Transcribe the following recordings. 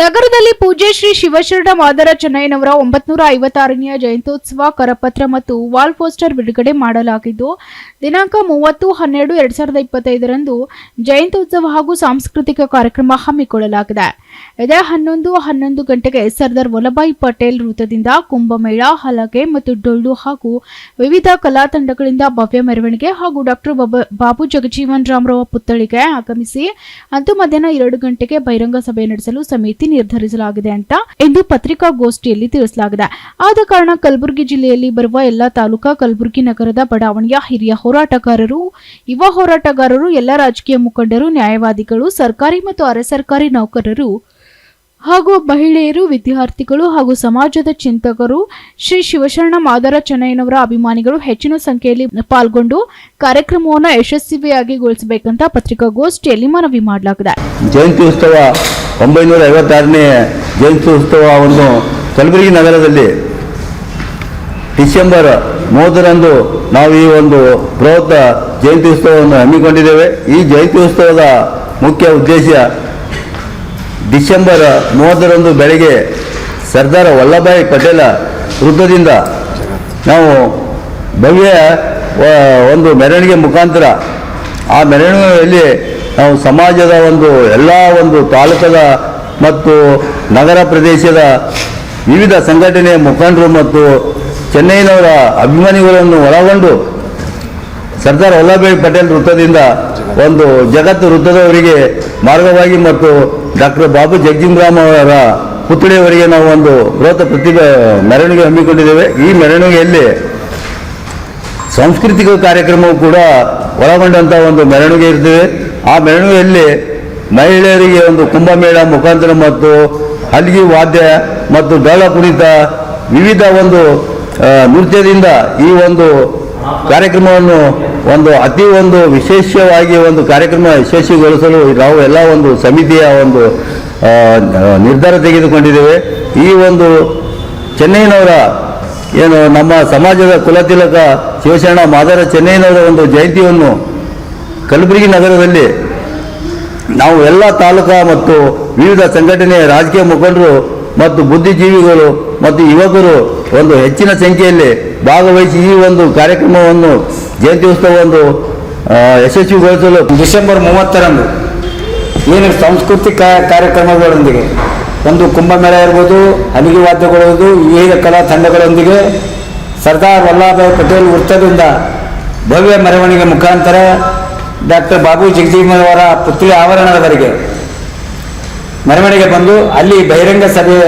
ನಗರದಲ್ಲಿ ಪೂಜ್ಯ ಶ್ರೀ ಶಿವಶರಣ ಮಾದರ ಚೆನ್ನಯ್ಯನವರ ಒಂಬತ್ನೂರ ಐವತ್ತಾರನೆಯ ಜಯಂತ್ಯೋತ್ಸವ ಕರಪತ್ರ ಮತ್ತು ವಾಲ್ ಪೋಸ್ಟರ್ ಬಿಡುಗಡೆ ಮಾಡಲಾಗಿದ್ದು, ದಿನಾಂಕ ಮೂವತ್ತು ಹನ್ನೆರಡು ಎರಡ್ ಸಾವಿರದ ಇಪ್ಪತ್ತೈದರಂದು ಜಯಂತ್ಯೋತ್ಸವ ಹಾಗೂ ಸಾಂಸ್ಕೃತಿಕ ಕಾರ್ಯಕ್ರಮ ಹಮ್ಮಿಕೊಳ್ಳಲಾಗಿದೆ. ಇದೇ ಹನ್ನೊಂದು ಹನ್ನೊಂದು ಗಂಟೆಗೆ ಸರ್ದಾರ್ ವಲ್ಲಭಾಯಿ ಪಟೇಲ್ ವೃತ್ತದಿಂದ ಕುಂಭಮೇಳ, ಹಲಗೆ ಮತ್ತು ಡೊಳ್ಳು ಹಾಗೂ ವಿವಿಧ ಕಲಾ ತಂಡಗಳಿಂದ ಭವ್ಯ ಮೆರವಣಿಗೆ ಹಾಗೂ ಡಾಕ್ಟರ್ ಬಾಬು ಜಗಜೀವನ್ ರಾಮ್ರವ ಪುತ್ಥಳಿಗೆ ಆಗಮಿಸಿ ಅಂದು ಮಧ್ಯಾಹ್ನ ಎರಡು ಗಂಟೆಗೆ ಬಹಿರಂಗ ಸಭೆ ನಡೆಸಲು ಸಮಿತಿ ನಿರ್ಧರಿಸಲಾಗಿದೆ ಅಂತ ಎಂದು ಪತ್ರಿಕಾಗೋಷ್ಠಿಯಲ್ಲಿ ತಿಳಿಸಲಾಗಿದೆ. ಆದ ಕಾರಣ ಕಲಬುರಗಿ ಜಿಲ್ಲೆಯಲ್ಲಿ ಬರುವ ಎಲ್ಲಾ ತಾಲೂಕಾ ಕಲಬುರಗಿ ನಗರದ ಬಡಾವಣೆಯ ಹಿರಿಯ ಹೋರಾಟಗಾರರು, ಯುವ ಹೋರಾಟಗಾರರು, ಎಲ್ಲ ರಾಜಕೀಯ ಮುಖಂಡರು, ನ್ಯಾಯವಾದಿಗಳು, ಸರ್ಕಾರಿ ಮತ್ತು ಅರೆ ಸರ್ಕಾರಿ ನೌಕರರು ಹಾಗೂ ಮಹಿಳೆಯರು, ವಿದ್ಯಾರ್ಥಿಗಳು ಹಾಗೂ ಸಮಾಜದ ಚಿಂತಕರು, ಶ್ರೀ ಶಿವಶರಣ ಮಾದರ ಚೆನ್ನಯ್ಯನವರ ಅಭಿಮಾನಿಗಳು ಹೆಚ್ಚಿನ ಸಂಖ್ಯೆಯಲ್ಲಿ ಪಾಲ್ಗೊಂಡು ಕಾರ್ಯಕ್ರಮವನ್ನು ಯಶಸ್ವಿಯಾಗಿಗೊಳಿಸಬೇಕಂತ ಪತ್ರಿಕಾಗೋಷ್ಠಿಯಲ್ಲಿ ಮನವಿ ಮಾಡಲಾಗಿದೆ. ಜಯಂತಿ ಉತ್ಸವ ಒಂಬೈನೂರ ಐವತ್ತಾರನೇ ಜಯಂತಿ ಉತ್ಸವವನ್ನು ಕಲಬುರಗಿ ನಗರದಲ್ಲಿ ಡಿಸೆಂಬರ್ ಮೂವತ್ತರಂದು ನಾವು ಈ ಒಂದು ಬೃಹತ್ ಜಯಂತಿ ಉತ್ಸವವನ್ನು ಹಮ್ಮಿಕೊಂಡಿದ್ದೇವೆ. ಈ ಜಯಂತಿ ಉತ್ಸವದ ಮುಖ್ಯ ಉದ್ದೇಶ ಡಿಸೆಂಬರ್ ಮೂವತ್ತರಂದು ಬೆಳಗ್ಗೆ ಸರ್ದಾರ್ ವಲ್ಲಭಾಯಿ ಪಟೇಲ ವೃತ್ತದಿಂದ ನಾವು ಭವ್ಯ ಒಂದು ಮೆರವಣಿಗೆ ಮುಖಾಂತರ ಆ ಮೆರವಣಿಗೆಯಲ್ಲಿ ನಾವು ಸಮಾಜದ ಒಂದು ಎಲ್ಲ ಒಂದು ತಾಲೂಕದ ಮತ್ತು ನಗರ ಪ್ರದೇಶದ ವಿವಿಧ ಸಂಘಟನೆಯ ಮುಖಂಡರು ಮತ್ತು ಚೆನ್ನೈನವರ ಅಭಿಮಾನಿಗಳನ್ನು ಒಳಗೊಂಡು ಸರ್ದಾರ್ ವಲ್ಲಭಾಯಿ ಪಟೇಲ್ ವೃತ್ತದಿಂದ ಒಂದು ಜಗತ್ತು ವೃತ್ತದವರಿಗೆ ಮಾರ್ಗವಾಗಿ ಮತ್ತು ಡಾಕ್ಟರ್ ಬಾಬು ಜಗಜೀವರಾಮ್ ಅವರ ಪುತ್ಥಳಿಯವರಿಗೆ ನಾವು ಒಂದು ಬೃಹತ್ ಪ್ರತಿಭೆ, ಮೆರವಣಿಗೆ ಹಮ್ಮಿಕೊಂಡಿದ್ದೇವೆ. ಈ ಮೆರವಣಿಗೆಯಲ್ಲಿ ಸಾಂಸ್ಕೃತಿಕ ಕಾರ್ಯಕ್ರಮವು ಕೂಡ ಒಳಗೊಂಡಂಥ ಒಂದು ಮೆರವಣಿಗೆ ಇರ್ತದೆ. ಆ ಮೆರವಣಿಗೆಯಲ್ಲಿ ಮಹಿಳೆಯರಿಗೆ ಒಂದು ಕುಂಭಮೇಳ ಮುಖಾಂತರ ಮತ್ತು ಹಲ್ಗಿ ವಾದ್ಯ ಮತ್ತು ಡೋಳ ಕುಣಿತ ವಿವಿಧ ಒಂದು ನೃತ್ಯದಿಂದ ಈ ಒಂದು ಕಾರ್ಯಕ್ರಮವನ್ನು ಒಂದು ಅತಿ ಒಂದು ವಿಶೇಷವಾಗಿ ಒಂದು ಕಾರ್ಯಕ್ರಮ ಯಶಸ್ವಿಗೊಳಿಸಲು ನಾವು ಎಲ್ಲ ಒಂದು ಸಮಿತಿಯ ಒಂದು ನಿರ್ಧಾರ ತೆಗೆದುಕೊಂಡಿದ್ದೇವೆ. ಈ ಒಂದು ಚೆನ್ನೈನವರ ಏನು ನಮ್ಮ ಸಮಾಜದ ಕುಲತಿಲಕ ಶಿವಶರಣ ಮಾದರ ಚೆನ್ನೈನವರ ಒಂದು ಜಯಂತಿಯನ್ನು ಕಲಬುರಗಿ ನಗರದಲ್ಲಿ ನಾವು ಎಲ್ಲ ತಾಲೂಕಾ ಮತ್ತು ವಿವಿಧ ಸಂಘಟನೆಯ ರಾಜಕೀಯ ಮುಖಂಡರು ಮತ್ತು ಬುದ್ಧಿಜೀವಿಗಳು ಮತ್ತು ಯುವಕರು ಒಂದು ಹೆಚ್ಚಿನ ಸಂಖ್ಯೆಯಲ್ಲಿ ಭಾಗವಹಿಸಿ ಈ ಒಂದು ಕಾರ್ಯಕ್ರಮವನ್ನು ಜಯಂತಿ ಉತ್ಸವವನ್ನು ಯಶಸ್ವಿಗೊಳಿಸಲು ಡಿಸೆಂಬರ್ ಮೂವತ್ತರಂದು ಏನು ಸಾಂಸ್ಕೃತಿಕ ಕಾರ್ಯಕ್ರಮಗಳೊಂದಿಗೆ, ಒಂದು ಕುಂಭಮೇಳ ಇರ್ಬೋದು ಹಲಿಗೆ ವಾದ್ಯಗಳದು, ವಿವಿಧ ಕಲಾ ತಂಡಗಳೊಂದಿಗೆ ಸರ್ದಾರ್ ವಲ್ಲಭಾಯಿ ಪಟೇಲ್ ವೃತ್ತದಿಂದ ಭವ್ಯ ಮೆರವಣಿಗೆ ಮುಖಾಂತರ ಡಾಕ್ಟರ್ ಬಾಬು ಜಗಜೀವನ್ ಅವರ ಪುತ್ರಿ ಆವರಣದವರೆಗೆ ಮೆರವಣಿಗೆ ಬಂದು ಅಲ್ಲಿ ಬಹಿರಂಗ ಸಭೆ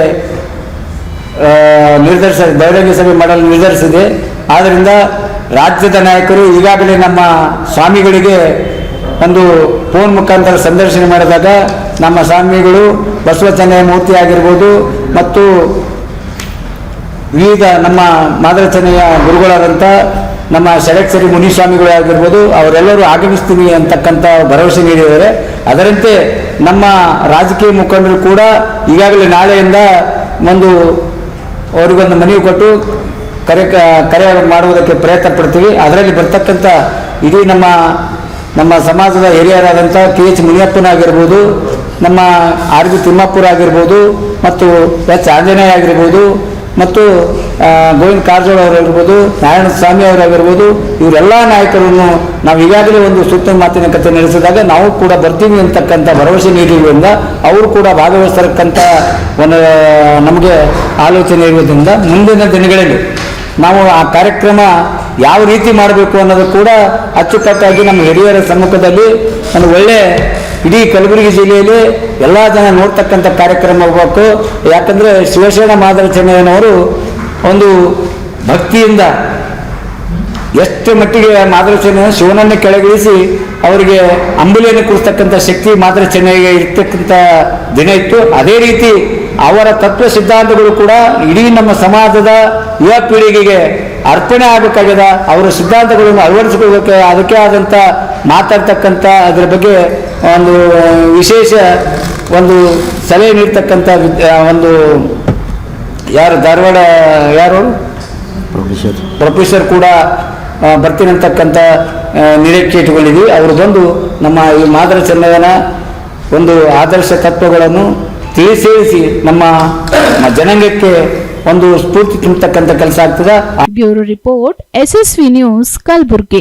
ನಿರ್ಧರಿಸ, ಬಹಿರಂಗ ಸಭೆ ಮಾಡಲು ನಿರ್ಧರಿಸಿದೆ. ಆದ್ದರಿಂದ ರಾಜ್ಯದ ನಾಯಕರು ಈಗಾಗಲೇ ನಮ್ಮ ಸ್ವಾಮಿಗಳಿಗೆ ಒಂದು ಫೋನ್ ಮುಖಾಂತರ ಸಂದರ್ಶನ ಮಾಡಿದಾಗ ನಮ್ಮ ಸ್ವಾಮಿಗಳು ಬಸವಚನೆಯ ಮೂರ್ತಿ ಆಗಿರ್ಬೋದು ಮತ್ತು ವಿವಿಧ ನಮ್ಮ ಮಾದರಚನೆಯ ಗುರುಗಳಾದಂಥ ನಮ್ಮ ಷಡಕ್ಷರಿ ಮುನಿಸ್ವಾಮಿಗಳು ಆಗಿರ್ಬೋದು, ಅವರೆಲ್ಲರೂ ಆಗಮಿಸ್ತೀನಿ ಅಂತಕ್ಕಂಥ ಭರವಸೆ ನೀಡಿದ್ದಾರೆ. ಅದರಂತೆ ನಮ್ಮ ರಾಜಕೀಯ ಮುಖಂಡರು ಕೂಡ ಈಗಾಗಲೇ ನಾಳೆಯಿಂದ ಒಂದು ಅವರಿಗೊಂದು ಮನವಿ ಕೊಟ್ಟು ಕರೆ ಕರೆ ಮಾಡುವುದಕ್ಕೆ ಪ್ರಯತ್ನ ಪಡ್ತೀವಿ. ಅದರಲ್ಲಿ ಬರ್ತಕ್ಕಂಥ ಇಡೀ ನಮ್ಮ ನಮ್ಮ ಸಮಾಜದ ಹಿರಿಯರಾದಂಥ ಕೆ ಎಚ್ ಮುನಿಯಪ್ಪನಾಗಿರ್ಬೋದು ನಮ್ಮ ಆರ್ ಜಿ ತಿಮ್ಮಾಪುರ ಆಗಿರ್ಬೋದು ಮತ್ತು ಎಚ್ ಆಂಜನೇಯ ಆಗಿರ್ಬೋದು ಮತ್ತು ಗೋವಿಂದ ಕಾರಜೋಳ ಅವರಾಗಿರ್ಬೋದು, ನಾರಾಯಣ ಸ್ವಾಮಿ ಅವರಾಗಿರ್ಬೋದು, ಇವರೆಲ್ಲ ನಾಯಕರನ್ನು ನಾವು ಈಗಾಗಲೇ ಒಂದು ಸೂಕ್ತ ಮಾತಿನ ಕಥೆ ನಡೆಸಿದಾಗ ನಾವು ಕೂಡ ಬರ್ತೀವಿ ಅಂತಕ್ಕಂಥ ಭರವಸೆ ನೀಡಿರುವುದರಿಂದ ಅವರು ಕೂಡ ಭಾಗವಹಿಸ್ತಕ್ಕಂಥ ಒಂದು, ನಮಗೆ ಆಲೋಚನೆ ಇರುವುದರಿಂದ ಮುಂದಿನ ದಿನಗಳಲ್ಲಿ ನಾವು ಆ ಕಾರ್ಯಕ್ರಮ ಯಾವ ರೀತಿ ಮಾಡಬೇಕು ಅನ್ನೋದು ಕೂಡ ಅಚ್ಚುಕಟ್ಟಾಗಿ ನಮ್ಮ ಹಿರಿಯರ ಸಮ್ಮುಖದಲ್ಲಿ ಒಂದು ಒಳ್ಳೆ ಇಡೀ ಕಲಬುರಗಿ ಜಿಲ್ಲೆಯಲ್ಲಿ ಎಲ್ಲ ಜನ ನೋಡ್ತಕ್ಕಂಥ ಕಾರ್ಯಕ್ರಮ ಆಗಬೇಕು. ಯಾಕಂದರೆ ಶಿವಶರಣ ಮಾದರ ಚೆನ್ನಯ್ಯನವರು ಒಂದು ಭಕ್ತಿಯಿಂದ ಎಷ್ಟು ಮಟ್ಟಿಗೆ ಮಾದರ ಚೆನ್ನಯ್ಯ ಶಿವನನ್ನು ಕೆಳಗಿಳಿಸಿ ಅವರಿಗೆ ಅಂಬುಲಿಯನ್ನು ಕೂರಿಸ್ತಕ್ಕಂಥ ಶಕ್ತಿ ಮಾದರ ಚೆನ್ನಯ್ಯಗೆ ಇರ್ತಕ್ಕಂಥ ದಿನ ಇತ್ತು. ಅದೇ ರೀತಿ ಅವರ ತತ್ವ ಸಿದ್ಧಾಂತಗಳು ಕೂಡ ಇಡೀ ನಮ್ಮ ಸಮಾಜದ ಯುವ ಪೀಳಿಗೆಗೆ ಅರ್ಪಣೆ ಆಗಬೇಕಾಗ್ಯದ. ಅವರ ಸಿದ್ಧಾಂತಗಳನ್ನು ಅಳವಡಿಸಿಕೊಳ್ಳಬೇಕು ಅದಕ್ಕೆ ಆದಂಥ ಮಾತಾಡ್ತಕ್ಕಂಥ ಅದರ ಬಗ್ಗೆ ಒಂದು ವಿಶೇಷ ಒಂದು ಸಲಹೆ ನೀಡ್ತಕ್ಕಂಥ ಒಂದು ಯಾರು ಧಾರವಾಡ ಯಾರು ಪ್ರೊಫೆಸರ್. ಪ್ರೊಫೆಸರ್ ಕೂಡ ಬರ್ತೀನಂತಕ್ಕಂಥ ಬರ್ತೀನಿ ಅಂತಕ್ಕಂಥ ನಿರೀಕ್ಷೆ ಇಟ್ಕೊಂಡಿದ್ವಿ ಅವರು ಬಂದು ನಮ್ಮ ಈ ಮಾದರ ಚೆನ್ನಯ್ಯನ ಒಂದು ಆದರ್ಶ ತತ್ವಗಳನ್ನು ತಿಳಿಸಿ ನಮ್ಮ ನಮ್ಮ ಜನಾಂಗಕ್ಕೆ ಒಂದು ಸ್ಫೂರ್ತಿ ತುಂಬತಕ್ಕಂಥ ಕೆಲಸ ಆಗ್ತದೆ. Bureau report SSV news Kalaburagi.